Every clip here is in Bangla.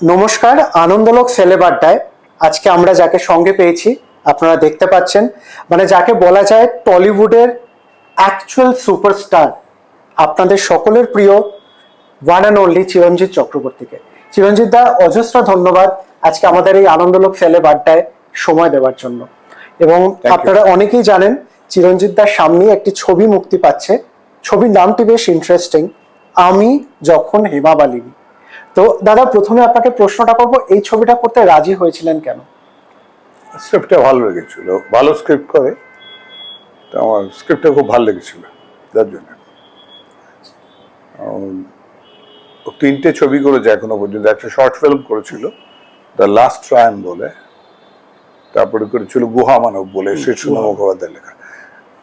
নমস্কার আনন্দলোক সেলেবাড্ডায়। আজকে আমরা যাকে সঙ্গে পেয়েছি আপনারা দেখতে পাচ্ছেন মানে যাকে বলা যায় টলিউডের অ্যাকচুয়াল সুপারস্টার আপনাদের সকলের প্রিয় ওয়ান অ্যান্ড অনলি চিরঞ্জিত চক্রবর্তীকে। চিরঞ্জিত দা অজস্র ধন্যবাদ আজকে আমাদের এই আনন্দলোক সেলেবাড্ডায় সময় দেওয়ার জন্য। এবং আপনারা অনেকেই জানেন চিরঞ্জিত দার সামনে একটি ছবি মুক্তি পাচ্ছে। ছবির নামটি বেশ ইন্টারেস্টিং আমি যখন হেমা মালিনী তো দাদা প্রথমে আপনাকে প্রশ্নটা করব এই ছবিটা করতে রাজি হয়েছিলেন কেন? স্ক্রিপ্টটা ভালো লেগেছিল ভালো স্ক্রিপ্ট করে। তো আমার স্ক্রিপ্টটা খুব ভালো লেগেছিল যার জন্য। তিনটে ছবি করেছে এখনও পর্যন্ত একটা শর্ট ফিল্ম করেছিল দ্য লাস্ট ট্রায়ান বলে। তারপরে করেছিল গুহা মানব বলে শীর্ষণ মুখোপাধ্যায় লেখা।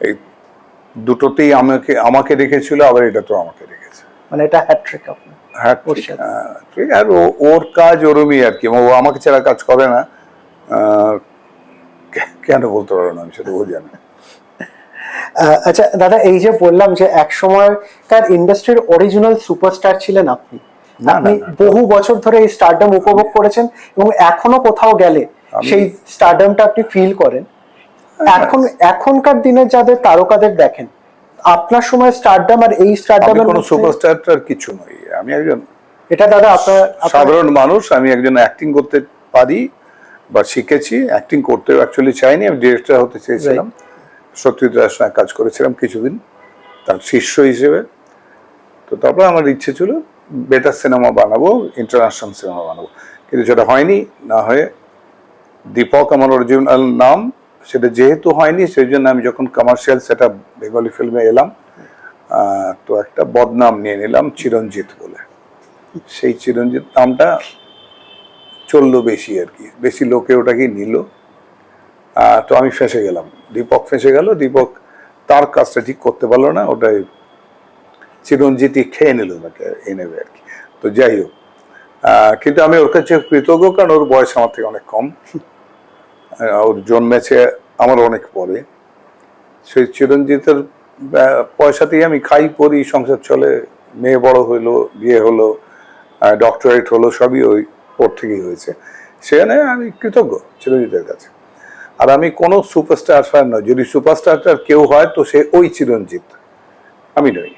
এই দুটোতেই আমাকে আমাকে রেখেছিল আবার এটা তো আমাকে রেখেছে মানে এটা হ্যাট্রিক আপনার হ্যাঁ ঠিক। হ্যাঁ, আর ওর কাজ ওরমই আর কি। ও আমাকে ছাড়া কাজ করে না। কেন বলতে পারো না আমি সেটা ও জানে। আচ্ছা দাদা এই যে বললাম যে এক সময়কার ইন্ডাস্ট্রির অরিজিনাল সুপারস্টার ছিলেন আপনি। আপনি। বহু বছর ধরে এই স্টারডাম উপভোগ করেছেন এবং এখনও কোথাও গেলে সেই স্টারডামটা আপনি ফিল করেন। এখন এখনকার দিনে যাদের তারকাদের দেখেন আপনার সময় স্টারডাম আর এই স্টারডামের কোনো সুপারস্টার কিছু নই। আমি একজন এটা দাদা আপনার আপনার- সাধারণ মানুষ আমি একজন অ্যাক্টিং করতে পারি বা শিখেছি। অ্যাক্টিং করতেও অ্যাকচুয়ালি চাইনি আমি ডিরেক্টর হতে চেয়েছিলাম। সত্যজিৎ রায়ের সঙ্গে কাজ করেছিলাম কিছুদিন তার শিষ্য হিসেবে। তো তারপরে আমার ইচ্ছে ছিল বেটার সিনেমা বানাবো ইন্টারন্যাশনাল সিনেমা বানাবো। কিন্তু সেটা হয়নি না হয়ে দীপক আমার অরিজিনাল নাম সেটা যেহেতু হয়নি, সেই জন্য আমি যখন কমার্শিয়াল সেট আপ বেঙ্গলি ফিল্মে এলাম তো একটা বদনাম নিয়ে নিলাম চিরঞ্জিত বলে। সেই চিরঞ্জিত নামটা চলল বেশি আর কি, বেশি লোকে ওটাকে নিল। তো আমি ফেঁসে গেলাম। দীপক ফেঁসে গেল, দীপক তার কাজটা ঠিক করতে পারল না, ওটাই চিরঞ্জিতই খেয়ে নিল তাকে এ নেবে আর কি। তো যাই হোক কিন্তু আমি ওর কাছে কৃতজ্ঞ, কারণ ওর বয়স আমার থেকে অনেক কম। ওর জন্মেছে আমার অনেক পরে। সেই চিরঞ্জিতের পয়সাতেই আমি খাই পরি সংসার চলে মেয়ে বড় হইল বিয়ে হলো ডক্টরেট হলো সবই ওই ওর থেকেই হয়েছে। সেখানে আমি কৃতজ্ঞ চিরঞ্জিতের কাছে। আর আমি কোনো সুপারস্টার ফ্যান নয় যদি সুপারস্টারটার কেউ হয় তো সে ওই চিরঞ্জিত। আমি নই।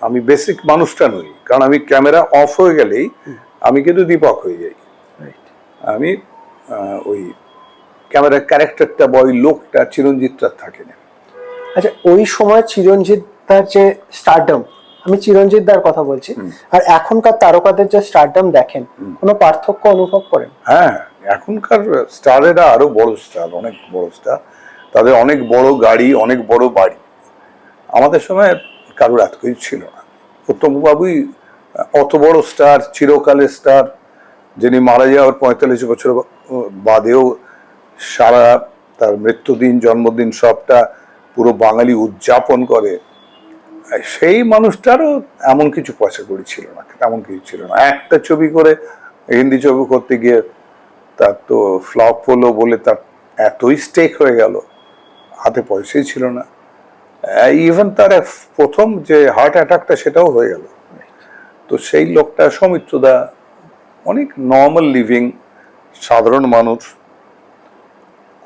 আমি বেসিক মানুষটা নই। কারণ আমি ক্যামেরা অফ হয়ে গেলেই আমি কিন্তু দীপক হয়ে যাই। আমি ওই ক্যামেরার ক্যারেক্টারটা বা ওই লোকটা চিরঞ্জিতটা থাকে না। আচ্ছা ওই সময় চিরঞ্জিত দার যে স্টারডাম আমি চিরঞ্জিত দার কথা বলছি আর এখনকার তারকাদের যে স্টারডাম দেখেন কোনো পার্থক্য অনুভব করেন? হ্যাঁ এখনকার স্টারেরা আরও বড় স্টার অনেক বড় স্টার তাদের অনেক বড় গাড়ি অনেক বড় বাড়ি। আমাদের সময় কারোর এত কিছু ছিল না। উত্তম বাবুই অত বড় স্টার চিরকালের স্টার যিনি মারা যাওয়ার পঁয়তাল্লিশ বছর বাদেও সারা তার মৃত্যুদিন, জন্মদিন সবটা পুরো বাঙালি উদযাপন করে, সেই মানুষটারও এমন কিছু পয়সা করি ছিল না, তেমন কিছু ছিল না। একটা ছবি করে হিন্দি ছবি করতে গিয়ে তার তো ফ্লপ হলো বলে তার এতই স্টেক হয়ে গেল, হাতে পয়সাই ছিল না। ইভেন তার প্রথম যে হার্ট অ্যাটাকটা সেটাও হয়ে গেল। তো সেই লোকটা সৌমিত্রদা অনেক নর্মাল লিভিং সাধারণ মানুষ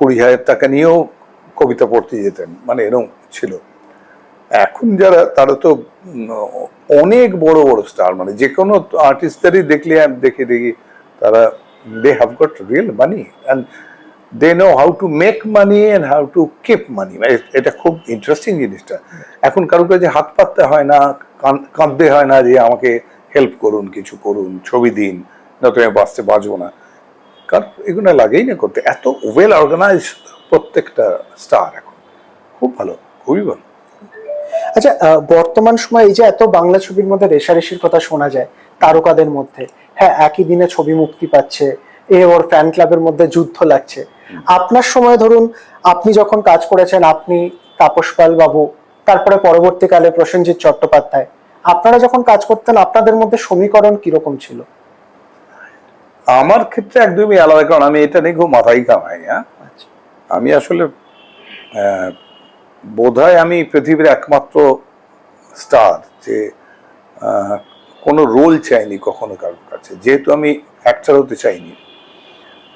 কুড়ি হাজার টাকা নিয়েও কবিতা পড়তে যেতেন মানে এরকম ছিল। এখন যারা, তারা তো অনেক বড় বড় স্টার মানে যে কোনো আর্টিস্টদেরই দেখলে, দেখে দেখি তারা they have got real money and they know how to make money and how to keep money এটা খুব ইন্টারেস্টিং জিনিসটা। এখন কারোর কাছে হাত পাততে হয় না কাঁদতে হয় না যে আমাকে হেল্প করুন, কিছু করুন, ছবি দিন না তো আমি বাঁচতে বাঁচবো না। কারণ এগুলো লাগেই না করতে। এত ওয়েল অর্গানাইজ প্রত্যেকটা স্টার এখন। খুব ভালো, খুবই ভালো। আচ্ছা বর্তমান সময় এই যে এত বাংলা ছবির মধ্যে রেশারেশির কথা শোনা যায় তারকাদের মধ্যে হ্যাঁ একই দিনে ছবি মুক্তি পাচ্ছে, এ ওর ফ্যান ক্লাবের মধ্যে যুদ্ধ লাগছে। আপনার সময় ধরুন, আপনি যখন কাজ করেছেন, আপনি তাপস পাল বাবু, তারপরে পরবর্তীকালে প্রসেনজিৎ চট্টোপাধ্যায়, আপনারা যখন কাজ করতেন, আপনাদের মধ্যে সমীকরণ কীরকম ছিল? আমার ক্ষেত্রে একদমই আলাদা কারণ আমি এটা নিয়ে খুব মাথায় কামাই হ্যাঁ? আচ্ছা। আমি আসলে বোধ হয় আমি পৃথিবীর একমাত্র স্টার যে কোনো রোল চাইনি কখনো কারোর কাছে। যেহেতু আমি অ্যাক্টার হতে চাইনি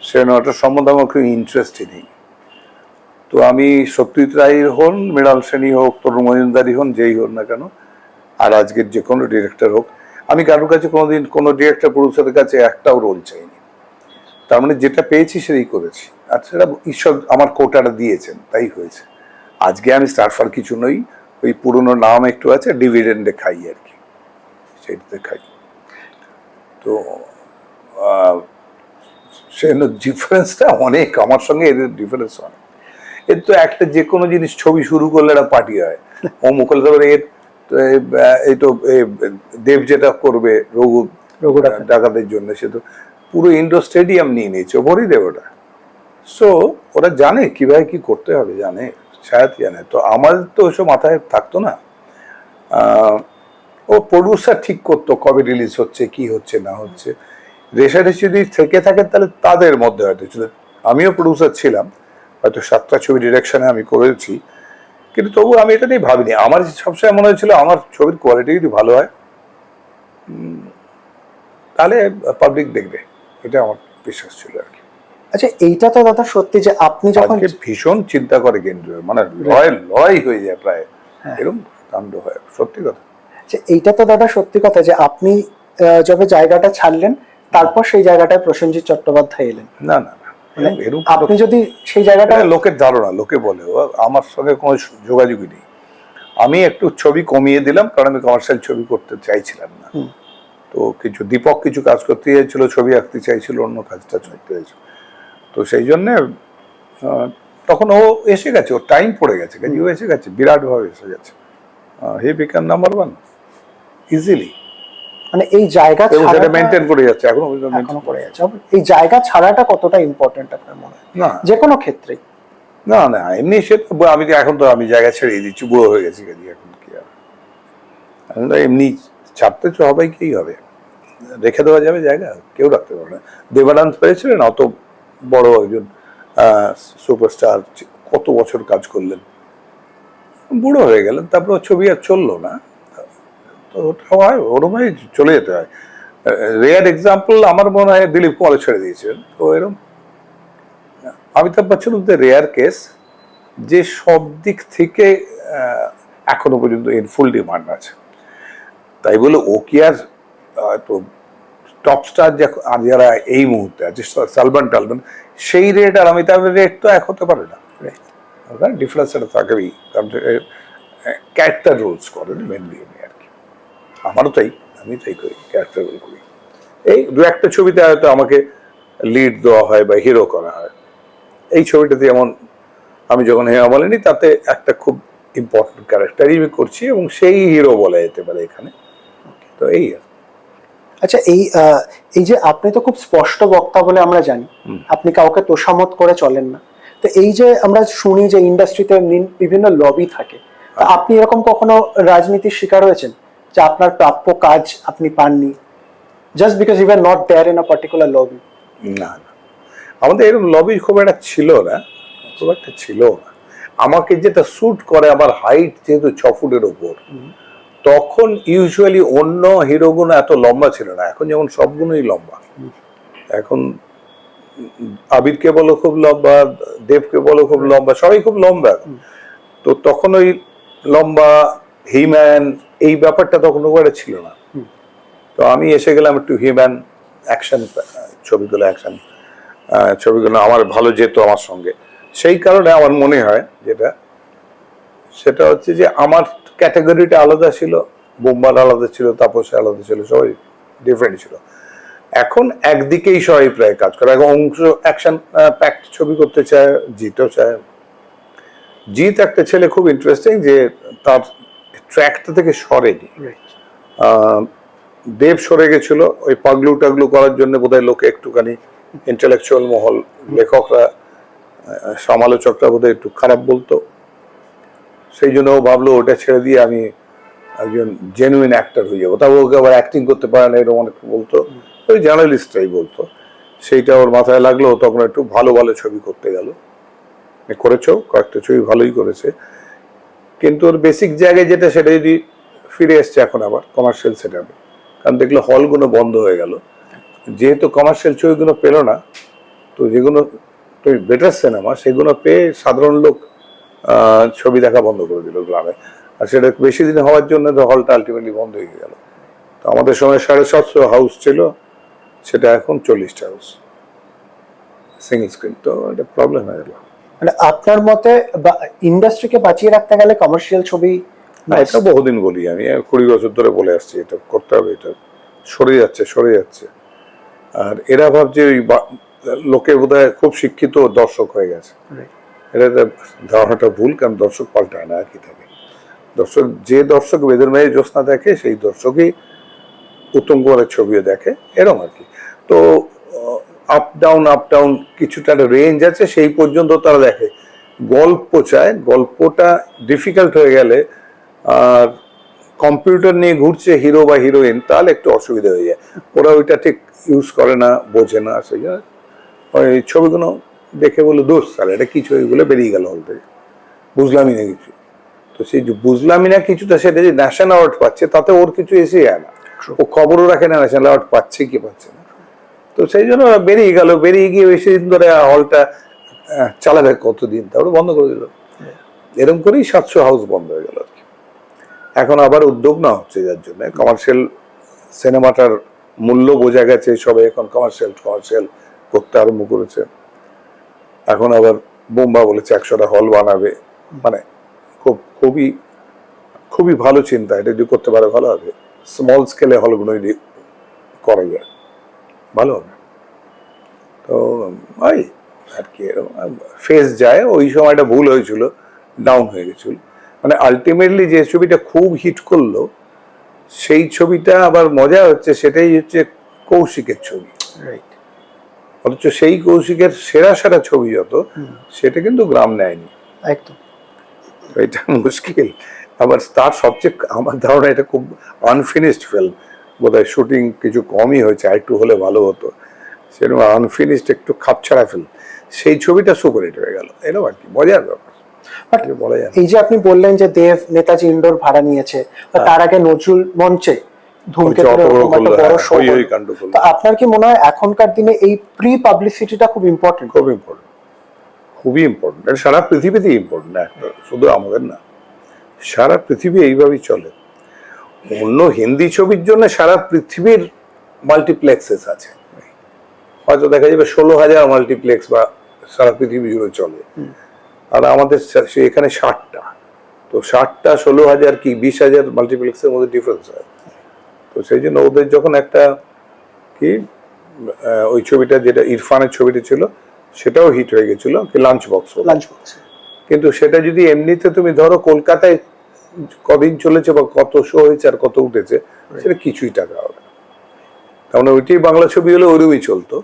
সে ওটার সম্বন্ধে আমার খুব ইন্টারেস্টই নেই। তো আমি সত্যজিৎ রায় হন মৃণাল সেনী হোক তরুণ মজুমদারি হন যেই হোক না কেন আর আজকের যে কোনো ডিরেক্টর হোক আমি কারোর কাছে কোনোদিন কোনো ডিরেক্টর প্রডিউসারের কাছে একটাও রোল চাইনি। তার মানে যেটা পেয়েছি সেটাই করেছি। আর সেটা ঈশ্বর আমার কোটাটা দিয়েছেন, তাই হয়েছে। আজকে আমি স্টারফার কিছু নই, ওই পুরনো নাম একটু আছে ডিভিডেন্ডে খাই আর কি। সেইটাতে খাই। তো সে ডিফারেন্সটা অনেক, আমার সঙ্গে এদের ডিফারেন্স অনেক। এর তো একটা যে কোনো জিনিস ছবি শুরু করলে একটা পার্টি হয়। ও তারপরে এর তো এই, তো দেব যেটা করবে রঘু রঘু ডাকাতের জন্য সে তো পুরো ইন্ডোর স্টেডিয়াম নিয়ে নিয়েছে ভরি দেব ওটা। সো ওরা জানে কীভাবে কি করতে হবে জানে ছায়াত জানে। তো আমার তো ওসব মাথায় থাকতো না। ও প্রডিউসার ঠিক করতো কবে রিলিজ হচ্ছে কি হচ্ছে না হচ্ছে। রেশারেশি যদি থেকে থাকে তাহলে তাদের মধ্যে হয়তো ছিল। আমিও প্রডিউসার ছিলাম। হয়তো সাতটা ছবি ডিরেকশনে আমি করেছি। কিন্তু তবু আমি এটা নিয়ে ভাবিনি। আমার সবসময় মনে হয়েছিল আমার ছবির কোয়ালিটি যদি ভালো হয় তাহলে পাবলিক দেখবে। এটা আমার বিশ্বাস ছিল আর কি। আচ্ছা এইটা তো দাদা সত্যি যে আপনি যখন ভীষণ চিন্তা করে কেন্দ্র মানে লয় লয় হয়ে যায় প্রায়। এরকম কাণ্ড হয় সত্যি কথা। যে এইটা তো দাদা সত্যি কথা যে আপনি যবে জায়গাটা ছাড়লেন তারপর সেই জায়গাটায় প্রসেনজিৎ চট্টোপাধ্যায় এলেন। না না। আপনি যদি সেই জায়গাটা লোকের ধারণা লোকে বলে। আমার সঙ্গে কোনো যোগাযোগই নেই। আমি একটু ছবি কমিয়ে দিলাম কারণ আমি কমার্শিয়াল ছবি করতে চাইছিলাম না। তো কিছু দীপক কিছু কাজ করতে চাইছিল ছবি আঁকতে চাইছিল অন্য কাজটা করতে চাইছিল। তো সেই জন্যে তখন ও এসে গেছে ও টাইম পড়ে গেছে। কাজে ও এসে গেছে বিরাটভাবে এসে গেছে। He became number one easily মানে এই জায়গা সেটা ছাড়াটা করে যাচ্ছে এখনও এখনও করে যাচ্ছে। এই জায়গা ছাড়াটা কতটা ইম্পর্টেন্ট আপনার মনে হয়? না। যে কোনো ক্ষেত্রেই না না এমনি সে আমি তো এখন তো আমি জায়গা ছেড়ে দিচ্ছি বুড়ো হয়ে গেছি এখন কি আর। এখন তো এমনি ছাড়তে তো হবেই কি হবে? রেখে দেওয়া যাবে জায়গা কেউ রাখতে পারবে না। দেবানন্দ পেয়েছিলেন অত বড় একজন সুপারস্টার কত বছর কাজ করলেন। বুড়ো হয়ে গেলেন তারপর ছবি আর চলল না। ওটা হয়, ওরমই চলে যেতে হয়। রেয়ার এক্সাম্পল আমার মনে হয় দিলীপ কুমার ছেড়ে দিয়েছিলেন তো এরকম Amitabh Bachchan the rare case, যে সব দিক থেকে এখনও পর্যন্ত ইন ফুল ডিমান্ড আছে। তাই বলে ও কি আর তো টপ স্টার যারা এই মুহূর্তে আছে, সালমান টালমান, সেই রেট আর অমিতাভের রেট তো এক হতে পারে না। ডিফারেন্স এটা থাকবেই ক্যারেক্টার রোলস করেন মেনলি আমারও তাই আমি তাই করি ক্যারেক্টার রোল করি। এই দু একটা ছবিতে হয়তো আমাকে লিড দেওয়া হয় বা হিরো করা হয়। এই ছবিটাতে যেমন আমি যখন হেমা বলেনি তাতে একটা খুব ইম্পর্টেন্ট ক্যারেক্টারই আমি করছি এবং সেই হিরো বলা যেতে পারে এখানে। তো এই আর আচ্ছা এই এই যে আপনি তো খুব স্পষ্ট বক্তা বলে আমরা জানি আপনি কাউকে তোষামত করে চলেন না। তো এই যে আমরা শুনি যে ইন্ডাস্ট্রিতে বিভিন্ন লবি থাকে আপনি এরকম কখনো রাজনীতির শিকার হয়েছেন? যে আপনার প্রাপ্য কাজ আপনি পাননি just because you are not there in a particular lobby না না। আমাদের এরকম লবি খুব একটা ছিল না, খুব একটা ছিল না। আমাকে যেটা স্যুট করে আমার হাইট যেহেতু ছ ফুটের ওপর তখন ইউজুয়ালি অন্য হিরোগুলো এত লম্বা ছিল না। এখন যেমন সবগুলোই লম্বা। এখন আবিরকে বলো খুব লম্বা, দেবকে বলো খুব লম্বা, সবাই খুব লম্বা। তো তখন ওই লম্বা হিম্যান এই ব্যাপারটা তখন ওখানে ছিল না। তো আমি এসে গেলাম একটু হিউম্যান অ্যাকশন ছবিগুলো অ্যাকশন ছবিগুলো আমার ভালো যেত আমার সঙ্গে। সেই কারণে আমার মনে হয় যেটা সেটা হচ্ছে যে আমার ক্যাটাগরিটা আলাদা ছিল বোম্বার আলাদা ছিল তাপসে আলাদা ছিল সবাই ডিফারেন্ট ছিল। এখন একদিকেই সবাই প্রায় কাজ করে। এখন অংশ অ্যাকশন প্যাক্ট ছবি করতে চায় জিতও চায়। জিত একটা ছেলে খুব ইন্টারেস্টিং যে তার ট্র্যাকটা থেকে সরেনি। দেব সরে গেছিল ওই পাগলু টাগলু করার জন্য বোধহয় লোকে একটুখানি ইন্টেলেকচুয়াল মহল লেখকরা সমালোচকরা বোধহয় একটু খারাপ বলতো। সেই জন্য ও ভাবলো ওটা ছেড়ে দিয়ে আমি একজন জেনুইন অ্যাক্টর হয়ে যাব। তা ওকে আবার অ্যাক্টিং করতে পারে না এরকম অনেক বলতো। ওই জার্নালিস্টরাই বলতো। সেইটা ওর মাথায় লাগল তখন একটু ভালো ভালো ছবি করতে গেল। করেছ? কয়েকটা ছবি ভালোই করেছে। কিন্তু ওর বেসিক জায়গায় যেটা, সেটা যদি ফিরে এসছে এখন আবার কমার্শিয়াল সেট কারণ দেখল হলগুলো বন্ধ হয়ে গেল। যেহেতু কমার্শিয়াল ছবিগুলো পেল না, তো যেগুলো বেটার সিনেমা সেগুলো পেয়ে সাধারণ লোক ছবি দেখা বন্ধ করে দিল গ্রামে। আর সেটা বেশি দিন হওয়ার জন্য তো হলটা আলটিমেটলি বন্ধ হয়ে গেল। তো আমাদের সময় সাড়ে সাতশো হাউস ছিল, সেটা এখন চল্লিশটা হাউস সিঙ্গেল স্ক্রিন তো এটা প্রবলেম হয়ে গেল। মানে আপনার মতে ইন্ডাস্ট্রিকে বাঁচিয়ে রাখতে গেলে কমার্শিয়াল ছবি না এটা বহুদিন বলি আমি। কুড়ি বছর ধরে বলে আসছি এটা করতে হবে এটা সরে যাচ্ছে সরে যাচ্ছে। আর এরা ভাবছে ওই লোকে বোধহয় খুব শিক্ষিত দর্শক হয়ে গেছে। এটা একটা ধারণাটা ভুল কারণ দর্শক পাল্টায় না কি থাকে। দর্শক যে দর্শক বেদের মেয়ে জ্যোৎস্না দেখে সেই দর্শকই উত্তম কুমারের ছবিও দেখে এরকম আর কি। তো আপ ডাউন আপ ডাউন কিছুটা রেঞ্জ আছে সেই পর্যন্ত তারা দেখে। গল্প চায় গল্পটা ডিফিকাল্ট হয়ে গেলে আর কম্পিউটার নিয়ে ঘুরছে হিরো বা হিরোইন তাহলে একটু অসুবিধা হয়ে যায়। ওরা ওইটা ঠিক ইউজ করে না বোঝে না সেই জন্য ওই ছবিগুলো দেখে বলে দোষ তাহলে এটা কিছু এগুলো বেরিয়ে গেল হল থেকে বুঝলামই না কিছু। তো সেই যে বুঝলামই না কিছুটা সেটা যে ন্যাশনাল অ্যাওয়ার্ড পাচ্ছে তাতে ওর কিছু এসে যায় না। ও খবরও রাখে না ন্যাশনাল অ্যাওয়ার্ড পাচ্ছে কি পাচ্ছে না। তো সেই জন্য বেরিয়ে গেল, বেরিয়ে গিয়ে বেশি দিন ধরে হলটা চালাবে কতদিন? তারপরে বন্ধ করে দিল। এরকম করেই সাতশো হাউস বন্ধ হয়ে গেল আর কি। এখন আবার উদ্যোগ না হচ্ছে যার জন্য। কমার্শিয়াল সিনেমাটার মূল্য বোঝা গেছে সবাই এখন কমার্শিয়াল কমার্শিয়াল করতে আরম্ভ করেছে। এখন আবার বোম্বা বলেছে একশোটা হল বানাবে। মানে খুব, খুবই খুবই ভালো চিন্তা। এটা যদি করতে পারে ভালো হবে। স্মল স্কেলে হলগুলো যদি করা যায়। ভালো হবে। তো ওই আর কি ফেস যায় ওই সময়টা ভুল হয়েছিল ডাউন হয়ে গেছিল। মানে আলটিমেটলি যে ছবিটা খুব হিট করল সেই ছবিটা আবার মজা হচ্ছে সেটাই হচ্ছে কৌশিকের ছবি। রাইট অথচ সেই কৌশিকের সেরা সেরা ছবি যত সেটা কিন্তু গ্রাম নেয়নি। একদম। এটা মুশকিল। আবার তার সবচেয়ে আমার ধারণা এটা খুব আনফিনিশড ফিল্ম বোধহয় শুটিং কিছু কমই হয়েছে আর একটু হলে ভালো হতো। সেরকম আনফিনিশড একটু খাপছাড়া ফিল্ম সেই ছবিটা সুপার হিট হয়ে গেল। এরকম আর কি মজার ব্যাপার। এই যে আপনি বললেন যে দেব নেতাজি ইন্ডোর ভাড়া নিয়েছে তার আগে নজরুল মঞ্চে হ্যাঁ। তো আপনার কি মনে হয় এখনকার দিনে এই প্রি পাবলিসিটিটা খুব ইম্পর্টেন্ট খুব ইম্পর্টেন্ট খুবই ইম্পর্টেন্ট সারা পৃথিবীতেই ইম্পর্টেন্ট শুধু আমাদের না। সারা পৃথিবী এইভাবেই চলে। অন্য হিন্দি ছবির জন্য সারা পৃথিবীর মাল্টিপ্লেক্সেস আছে। হয়তো দেখা যাবে ষোলো হাজার মাল্টিপ্লেক্স বা সারা পৃথিবী জুড়ে চলে। আর আমাদের এখানে ষাটটা। তো ষাটটা ষোলো হাজার কি বিশ হাজার মাল্টিপ্লেক্সের মধ্যে ডিফারেন্স হয়। তো সেই জন্য ওদের যখন একটা কি ওই ছবিটা যেটা ইরফানের ছবিটা ছিল সেটাও হিট হয়ে গেছিল কি লাঞ্চ বক্স লাঞ্চ বক্স কিন্তু সেটা যদি এমনিতে তুমি ধরো কলকাতায় কদিন চলেছে বা কত শো হয়েছে আর কত উঠেছে সেটা কিছুই টাকা হবে না। তার মানে ওইটাই বাংলা ছবি হলে ওরমই চলতো।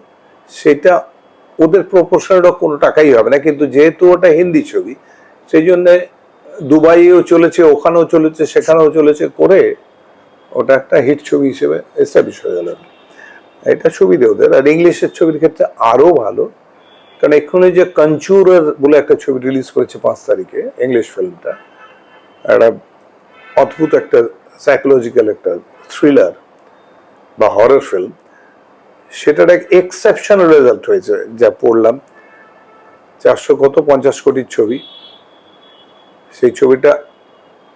সেটা ওদের প্রপোর্শনটা কোনো টাকাই হবে না কিন্তু যেহেতু ওটা হিন্দি ছবি সেই জন্য দুবাইয়েও চলেছে ওখানেও চলেছে সেখানেও চলেছে করে ওটা একটা হিট ছবি হিসেবে এস্টাবলিশ হয়ে গেল। এটা সুবিধে ওদের। আর ইংলিশের ছবির ক্ষেত্রে আরও ভালো কারণ এক্ষুনি যে কঞ্চুরের বলে একটা ছবি রিলিজ করেছে পাঁচ তারিখে ইংলিশ ফিল্মটা একটা অদ্ভুত একটা সাইকোলজিক্যাল একটা থ্রিলার বা হরর ফিল্ম সেটার এক এক্সেপশনাল রেজাল্ট হয়েছে যা পড়লাম। চারশো কত? পঞ্চাশ কোটির ছবি। সেই ছবিটা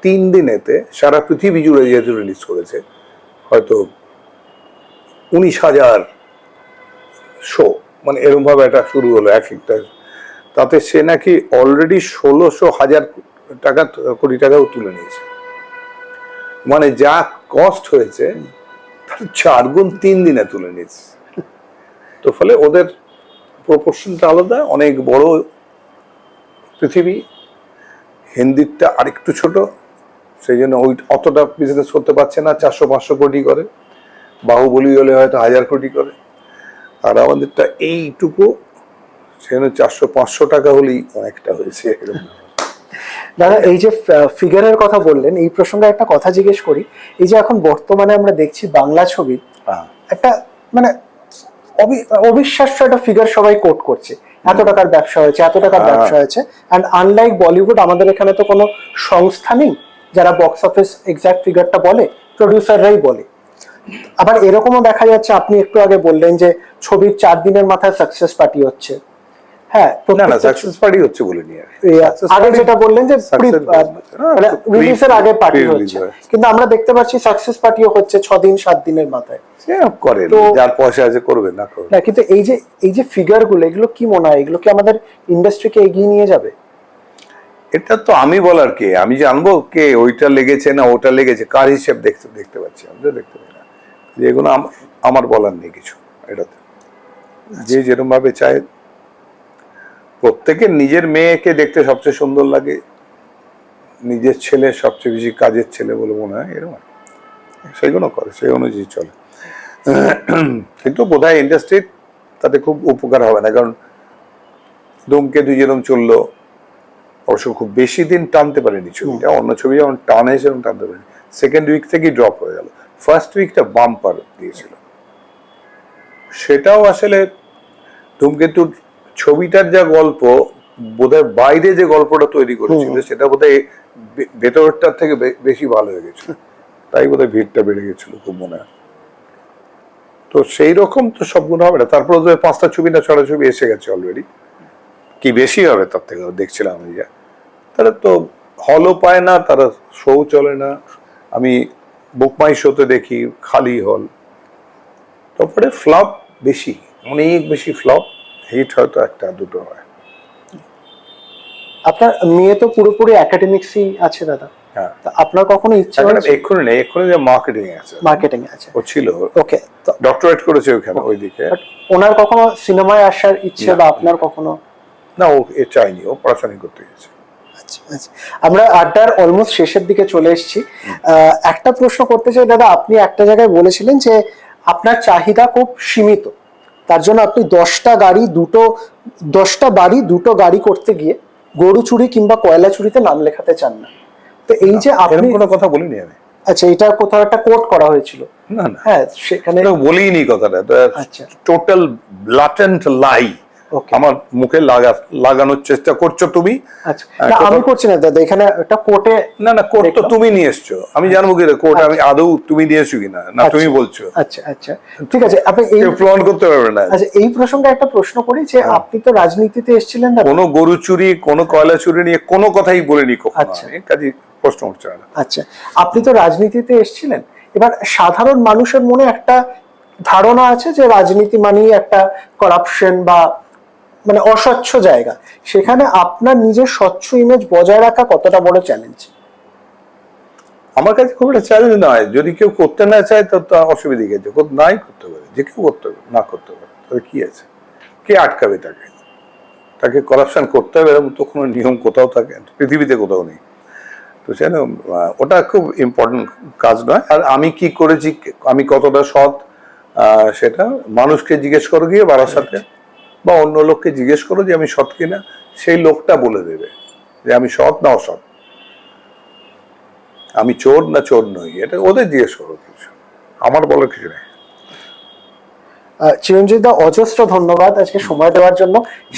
তিন দিনেতে সারা পৃথিবী জুড়ে যেহেতু রিলিজ করেছে, হয়তো উনিশ হাজার শো মানে এরকম ভাবে একটা শুরু হলো, এক একটা। তাতে সে নাকি অলরেডি ষোলোশো হাজার টাকা, কোটি টাকাও তুলে নিয়েছে। মানে যা কস্ট হয়েছে, তার চার গুণ তিন দিনে তুলে নিয়েছে। তো ফলে ওদের প্রপোর্শনটা আলাদা, অনেক বড় পৃথিবী। হিন্দিরটা আরেকটু ছোট, সেই জন্য ওই অতটা বিজনেস করতে পারছে না, চারশো, পাঁচশো কোটি করে। বাহুবলি হলে হয়তো হাজার কোটি করে। আর আমাদেরটা এইটুকু সেখানে চারশো, পাঁচশো টাকা হলেই অনেকটা হয়েছে। এরকম দাদা এই যে ফিগারের কথা বললেন এই প্রসঙ্গে একটা কথা জিজ্ঞেস করি। এই যে এখন বর্তমানে আমরা দেখছি বাংলা ছবি হ্যাঁ। একটা মানে অবি- অবিশ্বাস্য একটা ফিগার সবাই কোট করছে। এত টাকার ব্যবসা হয়েছে এত টাকার হ্যাঁ। ব্যবসা হয়েছে। অ্যান্ড আনলাইক বলিউড আমাদের এখানে তো কোনো সংস্থা নেই যারা বক্স অফিস এক্সাক্ট ফিগারটা বলে প্রডিউসাররাই বলে। আবার এরকমও দেখা যাচ্ছে আপনি একটু আগে বললেন যে ছবির চার দিনের মাথায় সাকসেস পার্টি হচ্ছে। হ্যাঁ না না সাকসেস পার্টি হচ্ছে বলে আগে যেটা বললেন যে Success business, হ্যাঁ, মানে pre- রিলিজের আগে পার্টি হচ্ছে। কিন্তু আমরা দেখতে পাচ্ছি সাকসেস পার্টিও হচ্ছে ছ দিন সাত দিনের মাথায় সে যার পয়সা আছে করবে না করবে। না কিন্তু এই যে এই যে ফিগারগুলো এগুলো কি মনে হয়? এগুলো কি আমাদের ইন্ডাস্ট্রিকে এগিয়ে নিয়ে যাবে? এটা তো আমি বলার কে? আমি জানব কে ওইটা লেগেছে না ওটা লেগেছে? কার হিসেব দেখতে দেখতে পাচ্ছি? আমি তো দেখতে পাই না। যেগুলো আমার বলার নেই কিছু এটাতে। যে যেরকম ভাবে চায় প্রত্যেকের নিজের মেয়েকে দেখতে সবচেয়ে সুন্দর লাগে। নিজের ছেলে সবচেয়ে বেশি কাজের ছেলে বলে মনে হয়, এরকম। সেগুলো করে, সেই অনুযায়ী চলে। কিন্তু বোধহয় ইন্ডাস্ট্রির তাতে খুব উপকার হবে না, কারণ ধূমকেতু যেরকম চলল, অবশ্য খুব বেশি দিন টানতে পারেনি ছবিটা অন্য ছবি যেমন টানে সেরকম টানতে পারেনি। সেকেন্ড উইক থেকেই ড্রপ হয়ে গেল। ফার্স্ট উইকটা বাম্পার দিয়েছিল। সেটাও আসলে ধূমকেতুর ছবিটার যা গল্প বোধহয় বাইরে যে গল্পটা তৈরি করেছিল সেটা বোধহয় ভেতরটার থেকে বেশি ভালো হয়ে গেছিল তাই বোধহয় ভিড়টা বেড়ে গেছিল খুব মনে হয়। তো সেই রকম তো সবগুলো হবে না। তারপরে তো পাঁচটা ছবি না ছটা ছবি এসে গেছে অলরেডি কি বেশি হবে তার থেকে? দেখছিলাম আমি যা। তারা তো হলও পায় না তারা শো চলে না। আমি বুকমাই শোতে দেখি খালি হল। তারপরে ফ্লপ বেশি অনেক বেশি ফ্লপ হিট হয়তো একটা দুটো হয়। আপনার মেয়ে তো পুরোপুরি একাডেমিক্সই আছে দাদা। হ্যাঁ। আপনার কখনো ইচ্ছা হয়েছে? এক্ষুনি নেই এক্ষুনি যে মার্কেটিং আছে। মার্কেটিং আছে। ও ছিল। ওকে তো ডক্টরেট করেছে ওখানে ওইদিকে। ওনার কখনো সিনেমায় আসার ইচ্ছে বা আপনার কখনো? না ও এ চাইনি ও পড়াশোনা করতে গেছে। আচ্ছা আচ্ছা। আমরা আড্ডার অলমোস্ট শেষের দিকে চলে এসেছি। একটা প্রশ্ন করতে চাই দাদা আপনি একটা জায়গায় বলেছিলেন যে আপনার চাহিদা খুব সীমিত। তার জন্য আপনি দশটা গাড়ি দুটো দশটা বাড়ি দুটো গাড়ি করতে গিয়ে গরু চুরি কিংবা কয়লা চুরিতে নাম লেখাতে চান না। তো এই যে আপনি কোনো কথা বলিনি আমি। আচ্ছা এটা কোথাও একটা কোট করা হয়েছিল। না না। হ্যাঁ সেখানে বলিনি কথাটা আচ্ছা। টোটাল ব্লাটেন্ট লাই আমার মুখে লাগা লাগানোর চেষ্টা করছ তুমি। আচ্ছা। আমি করছি না দাদা এখানে একটা কোর্টে না না কোর্ট তো তুমি নিয়ে এসছো। আমি জানব কি কোর্ট আমি আদৌ তুমি নিয়ে এসো কিনা না তুমি বলছো। আচ্ছা আচ্ছা। ঠিক আছে আপনি এই প্রমাণ করতে পারবে না। আচ্ছা এই প্রসঙ্গে একটা প্রশ্ন করি যে হ্যাঁ। আপনি তো রাজনীতিতে এসেছিলেন না। কোনো গরু চুরি কোনো কয়লা চুরি নিয়ে কোনো কথাই বলিনি কখনো আচ্ছা। কাজে প্রশ্ন উঠছে না। আচ্ছা আপনি তো রাজনীতিতে এসেছিলেন। এবার সাধারণ মানুষের মনে একটা ধারণা আছে যে রাজনীতি মানেই একটা করাপশন বা মানে অস্বচ্ছ জায়গা। সেখানে আপনার নিজের স্বচ্ছ ইমেজ বজায় রাখা কতটা বড় চ্যালেঞ্জ আমার কাছে খুব একটা চ্যালেঞ্জ নয়। যদি কেউ করতে না চায়, তো তার অসুবিধা কর- নাই করতে পারে। যে কেউ করতে পারে, না করতে পারে, তবে কি আছে? কে আটকাবে তাকে? তাকে করাপশন করতে হবে, এরকম তো কোনো নিয়ম কোথাও থাকে, পৃথিবীতে কোথাও নেই। তো সেন ওটা খুব ইম্পর্টেন্ট কাজ নয়। আর আমি কি করেছি, আমি কতটা সৎ সেটা মানুষকে জিজ্ঞেস করো গিয়ে বাড়ার সাথে। বা অন্য লোককে জিজ্ঞেস করো যে আমি সৎ কিনা সেই লোকটা বলে দেবে যে আমি সৎ না অসৎ। আমি চোর না চোর নই এটা ওদের জিজ্ঞেস করো কিছু। আমার বলার কিছু নেই। চিরঞ্জিত দা অজস্র ধন্যবাদ আজকে সময় দেওয়ার জন্য।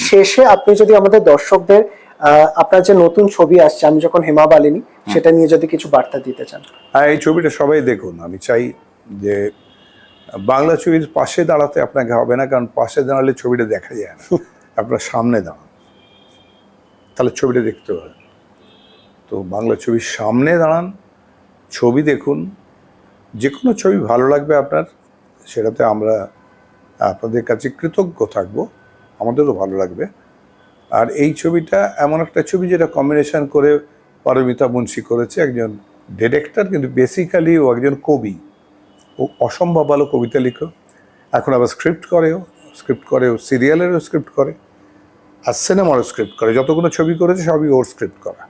শেষে আপনি যদি আমাদের দর্শকদের আহ, আপনার যে নতুন ছবি আসছে আমি যখন হেমা বালিনী সেটা নিয়ে যদি কিছু বার্তা দিতে চান। হ্যাঁ এই ছবিটা সবাই দেখুন। আমি চাই যে বাংলা ছবির পাশে দাঁড়াতে আপনাকে হবে না, কারণ পাশে দাঁড়ালে ছবিটা দেখা যায় না। আপনার সামনে দাঁড়ান। তাহলে ছবিটা দেখতে পাবেন তো বাংলা ছবির সামনে দাঁড়ান, ছবি দেখুন। যে কোনো ছবি ভালো লাগবে আপনার, সেটাতে আমরা আপনাদের কাছে কৃতজ্ঞ থাকব, আমাদেরও ভালো লাগবে। আর এই ছবিটা এমন একটা ছবি যেটা কম্বিনেশন করে পারমিতা মুন্সি করেছে, একজন ডিরেক্টর কিন্তু বেসিক্যালি ও একজন কবি। অসম্ভব ভালো কবিতা লিখো। এখন আবার স্ক্রিপ্ট করেও স্ক্রিপ্ট করেও সিরিয়ালেরও স্ক্রিপ্ট করে আর সিনেমারও স্ক্রিপ্ট করে। যতগুলো ছবি করেছে সবই ওর স্ক্রিপ্ট করা।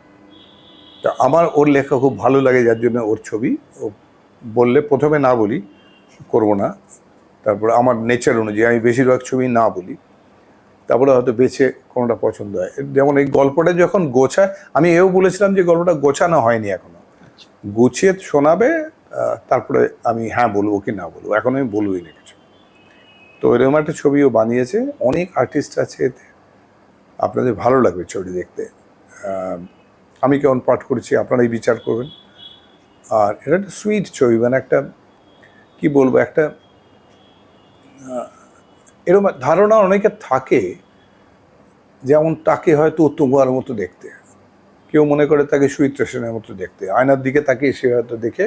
তা আমার ওর লেখা খুব ভালো লাগে যার জন্য ওর ছবি ও বললে প্রথমে না বলি করব না। তারপরে আমার নেচার অনুযায়ী আমি বেশিরভাগ ছবি না বলি। তারপরে হয়তো বেছে কোনোটা পছন্দ হয়। যেমন এই গল্পটা যখন গোছায় আমি এও বলেছিলাম যে গল্পটা গোছানো হয়নি এখনও। গুছিয়ে শোনাবে তারপরে আমি হ্যাঁ বলব কি না বলব, এখন আমি বলবই না কিছু। তো এরকম একটা ছবিও বানিয়েছে, অনেক আর্টিস্ট আছে এতে। আপনাদের ভালো লাগবে ছবি দেখতে। আমি কেমন পাঠ করেছি, আপনারাই বিচার করবেন। আর এটা একটা সুইট ছবি মানে একটা, কি বলব, একটা এরকম ধারণা অনেকের থাকে, যেমন তাকে হয়তো উত্তমার মতো দেখতে। কেউ মনে করে তাকে সুচিত্রা সেনের মতো দেখতে। আয়নার দিকে তাকে সে হয়তো দেখে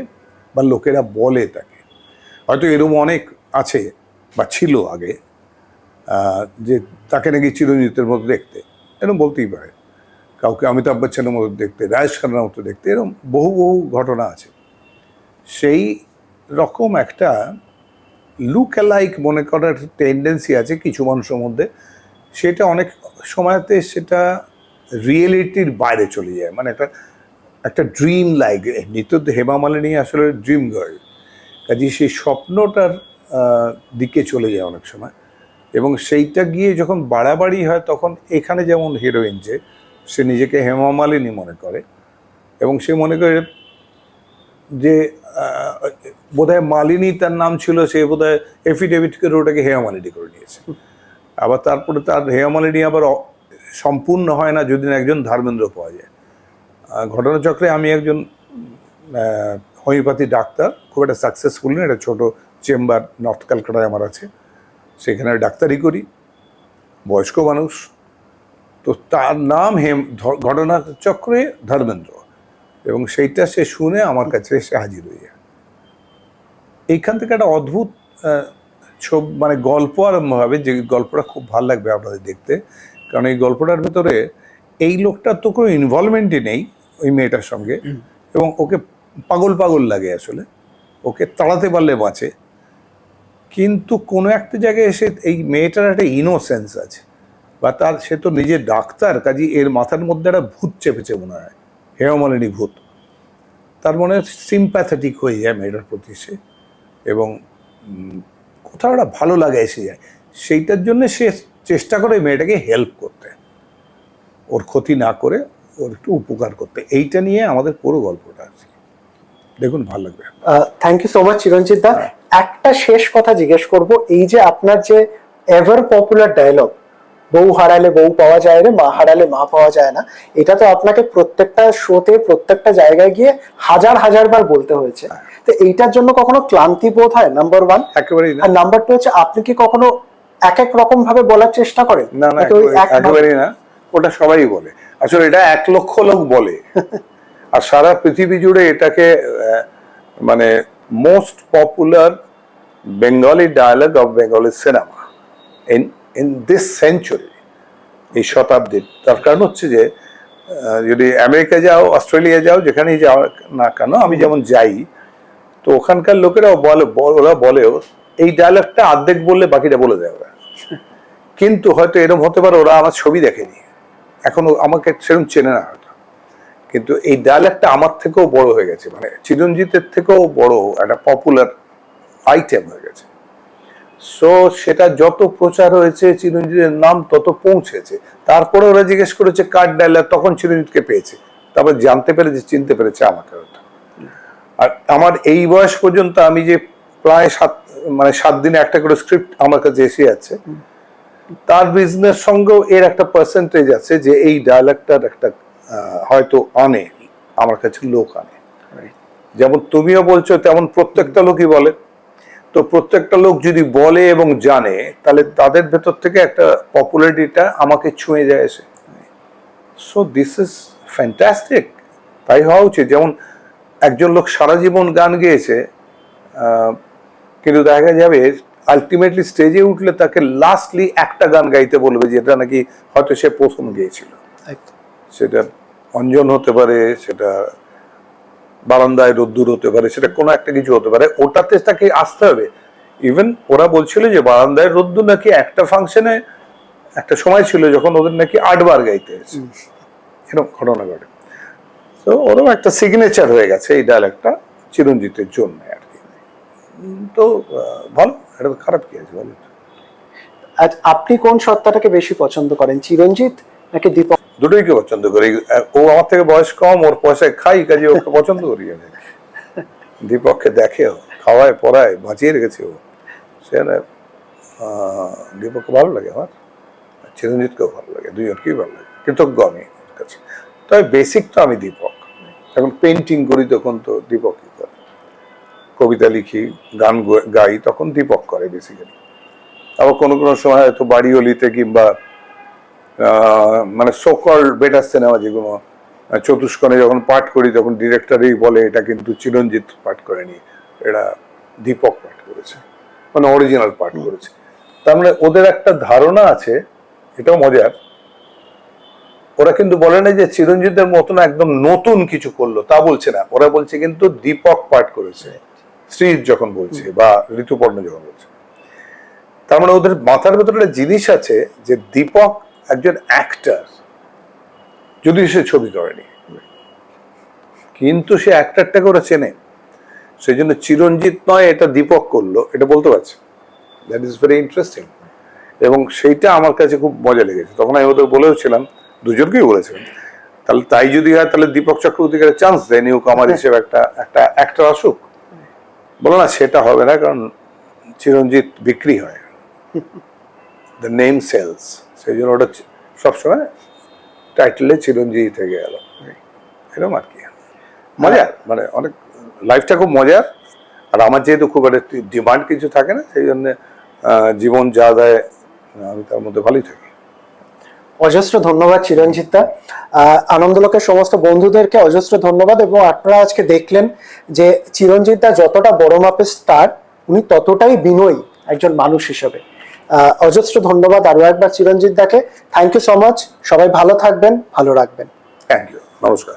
বা লোকেরা বলে তাকে। হয়তো এরকম অনেক আছে বা ছিল আগে যে তাকে নাকি চিরঞ্জিতের মতো দেখতে। এরকম বলতেই পারে। কাউকে অমিতাভ বচ্চনের মতো দেখতে, রাজেশ খান্নার মতো দেখতে এরকম বহু বহু ঘটনা আছে। সেই রকম একটা লুক অ্যালাইক মনে করার টেন্ডেন্সি আছে কিছু মানুষের মধ্যে। সেটা অনেক সময়তে সেটা রিয়েলিটির বাইরে চলে যায়। মানে একটা একটা ড্রিম লাইক নিত্য হেমা মালিনী আসলে ড্রিম গার্ল কাজে সেই স্বপ্নটার দিকে চলে যায় অনেক সময়। এবং সেইটা গিয়ে যখন বাড়াবাড়ি হয়, তখন এখানে যেমন হিরোইন যে, সে নিজেকে হেমা মালিনী মনে করে। এবং সে মনে করে যে বোধহয় মালিনী তার নাম ছিল, সে বোধহয় এফিডেভিট করে ওটাকে হেয়া মালিনী করে নিয়েছে। আবার তারপরে তার হেয়া মালিনী আবার সম্পূর্ণ হয় না, যদি একজন ধর্মেন্দ্র পাওয়া যায়। ঘটনাচক্রে আমি একজন হোমিওপ্যাথি ডাক্তার, খুব একটা সাকসেসফুল না একটা ছোটো চেম্বার নর্থ ক্যালকাটায় আমার আছে, সেখানে ডাক্তারি করি, বয়স্ক মানুষ। তো তার নাম হেম ঘটনাচক্রে ধর্মেন্দ্র, এবং সেইটা সে শুনে আমার কাছে এসে হাজির হয়ে যায়। এইখান থেকে একটা অদ্ভুত ছব মানে গল্প আরম্ভ হবে, যে গল্পটা খুব ভালো লাগবে আপনাদের দেখতে। কারণ এই গল্পটার ভেতরে, এই লোকটার তো কোনো ইনভলভমেন্টই নেই ওই মেয়েটার সঙ্গে। এবং ওকে পাগল পাগল লাগে আসলে। ওকে তাড়াতে পারলে বাঁচে। কিন্তু কোনো একটা জায়গায় এসে এই মেয়েটার একটা ইনোসেন্স আছে। বা তার, সে তো নিজে ডাক্তার কাজী এর মাথার মধ্যে একটা ভূত চেপেছে মনে হয়। হেমমালিনী ভূত। তার মনে সিম্প্যাথেটিক হয়ে যায় মেয়েটার প্রতি সে। এবং কোথাও একটা ভালো লাগে এসে যায়। সেইটার জন্য সে চেষ্টা করে মেয়েটাকে হেল্প করতে। ওর ক্ষতি না করে ওর একটু উপকার করতে। এইটা নিয়ে আমাদের পুরো গল্পটা আছে দেখুন ভালো লাগবে। Thank you so much Chiranjeet da. একটা শেষ কথা জিজ্ঞেস করব এই যে আপনার যে এভার পপুলার ডায়লগ বউ হারালে বউ পাওয়া যায় রে মা হারালে মা পাওয়া যায় না এটা তো আপনাকে প্রত্যেকটা শোতে প্রত্যেকটা জায়গায় গিয়ে হাজার হাজার বার বলতে হয়েছে। তো এইটার জন্য কখনো ক্লান্তি বোধ হয় নাম্বার ওয়ান একেবারেই না। আর নাম্বার টু হচ্ছে আপনি কি কখনো এক এক রকম ভাবে বলার চেষ্টা করেন? না না একেবারে- একেবারেই না। ওটা সবাই বলে। আসলে এটা এক লক্ষ লোক বলে। আর সারা পৃথিবী জুড়ে এটাকে মানে most popular Bengali dialogue of Bengali cinema in in this century এই শতাব্দীর। তার কারণ হচ্ছে যে যদি আমেরিকা যাও, অস্ট্রেলিয়া যাও, যেখানেই যাও না কেন, আমি যেমন যাই, তো ওখানকার লোকেরাও বলে ওরা বলেও, এই ডায়ালগটা অর্ধেক বললে বাকিটা বলে দেয় ওরা। কিন্তু হয়তো এরকম হতে পারে ওরা আমার ছবি দেখেনি। এখনও আমাকে সেরকম চেনে না কিন্তু এই ডায়ালগটা আমার থেকেও বড় হয়ে গেছে। মানে চিরঞ্জিতের থেকেও বড় একটা পপুলার আইটেম হয়ে গেছে। সো সেটা যত প্রচার হয়েছে, চিরঞ্জিতের নাম তত পৌঁছেছে। তারপরে ওরা জিজ্ঞেস করেছে, কার ডায়লগ তখন চিরঞ্জিতকে পেয়েছে। তারপর জানতে পেরেছে চিনতে পেরেছে আমাকে ওটা আর আমার এই বয়স পর্যন্ত আমি যে প্রায় সাত মানে সাত দিনে একটা করে স্ক্রিপ্ট আমার কাছে এসে যাচ্ছে তার বিজনেস সঙ্গেও এর একটা পার্সেন্টেজ আছে যে এই ডায়ালগটার একটা হয়তো আনে আমার কাছে লোক আনে। যেমন তুমিও বলছো তেমন প্রত্যেকটা লোকই বলে। তো প্রত্যেকটা লোক যদি বলে এবং জানে তাহলে তাদের ভেতর থেকে একটা পপুলারিটিটা আমাকে ছুঁয়ে যায় এসে। সো দিস ইজ ফ্যান্টাস্টিক তাই হওয়া উচিত। যেমন একজন লোক সারা জীবন গান গেয়েছে কিন্তু দেখা যাবে আলটিমেটলি স্টেজে উঠলে তাকে লাস্টলি একটা গান গাইতে বলবে যেটা নাকি হয়তো সে প্রথম গেয়েছিল। সেটা অঞ্জন হতে পারে সেটা বারান্দায় রোদ্দুর হতে পারে সেটা কোনো একটা কিছু হতে পারে। ওটাতে তাকে আসতে হবে। ইভেন ওরা বলছিল যে বারান্দায় রোদ্দুর নাকি একটা ফাংশনে একটা সময় ছিল যখন ওদের নাকি আটবার গাইতে হয়েছে। এরকম ঘটনা ঘটে। তো ওরও একটা সিগনেচার হয়ে গেছে এই ডায়ালগটা চিরঞ্জিতের জন্য আর কি। তো ভালো। এটা তো খারাপ কি আছে বলো আজ আপনি কোন সত্তাটাকে বেশি পছন্দ করেন চিরঞ্জিত নাকি দীপক? দুটোইকে পছন্দ করি? ও আমার থেকে বয়স কম ওর পয়সায় খাই কাজে ওকে পছন্দ করি আমি। দীপককে দেখে খাওয়ায় পড়ায় বাঁচিয়ে রেখেছে ও। সে দীপককে ভালো লাগে আমার চিরঞ্জিতকেও ভালো লাগে দুজনকেই ভালো লাগে কৃতজ্ঞ আমি কাছে। তবে বেসিক তো আমি দীপক। এখন পেন্টিং করি তখন তো দীপকই করে? কবিতা লিখি গান গাই তখন দীপক করে বেসিক্যালি আবার কোনো কোনো সময় হয়তো বাড়ি অলিতে কিংবা মানে সকল বেটার সিনেমা যেগুলো চতুষ্কোণে যখন পাঠ করি তখন ডিরেক্টরই বলে এটা কিন্তু চিরঞ্জিত পাঠ করেনি এটা দীপক পাঠ করেছে মানে অরিজিনাল পাঠ করেছে। তার মানে ওদের একটা ধারণা আছে এটাও মজার ওরা কিন্তু বলে না যে চিরঞ্জিতের মতন একদম নতুন কিছু করল তা বলছে না। ওরা বলছে কিন্তু দীপক পাঠ করেছে। শ্রী যখন বলছে বা ঋতুপর্ণ যখন বলছে। তার মানে ওদের মাথার ভেতরে একটা জিনিস আছে যে দীপক একজন অ্যাক্টার যদি সে ছবি করেনি কিন্তু সে অ্যাক্টারটাকে ওরা চেনে। সেই জন্য চিরঞ্জিত নয় এটা দীপক করল, এটা বলতে পারছে। দ্যাট ইজ ভেরি ইন্টারেস্টিং এবং সেইটা আমার কাছে খুব মজা লেগেছে। তখন আমি ওদের বলেওছিলাম দুজনকেই বলেছিলাম। তাহলে তাই যদি হয়, তাহলে দীপক চক্রবর্তীকে চান্স দেয় নিউ কামার হিসেবে একটা একটা অ্যাক্টার আসুক। বলো না, সেটা হবে না, কারণ চিরঞ্জিত বিক্রি হয়। দ্য নেম সেলস সেই জন্য ওটা সবসময় টাইটেলে চিরঞ্জিত থেকে গেল। এরকম আর কি। মজার মানে অনেক লাইফটা খুব মজার, আর আমার যেহেতু খুব একটা ডিমান্ড কিছু থাকে না, সেই জন্য জীবন যা দেয়, আমি তার মধ্যে ভালোই থাকি। অজস্র ধন্যবাদ চিরঞ্জিতা আনন্দলোকের সমস্ত বন্ধুদেরকে অজস্র ধন্যবাদ এবং আপনারা আজকে দেখলেন যে চিরঞ্জিত যতটা বড় মাপের স্টার উনি ততটাই বিনয়ী একজন মানুষ হিসেবে। অজস্র ধন্যবাদ আরও একবার চিরঞ্জিত দাকে। থ্যাংক ইউ সো মাচ সবাই ভালো থাকবেন, ভালো রাখবেন। থ্যাংক ইউ নমস্কার।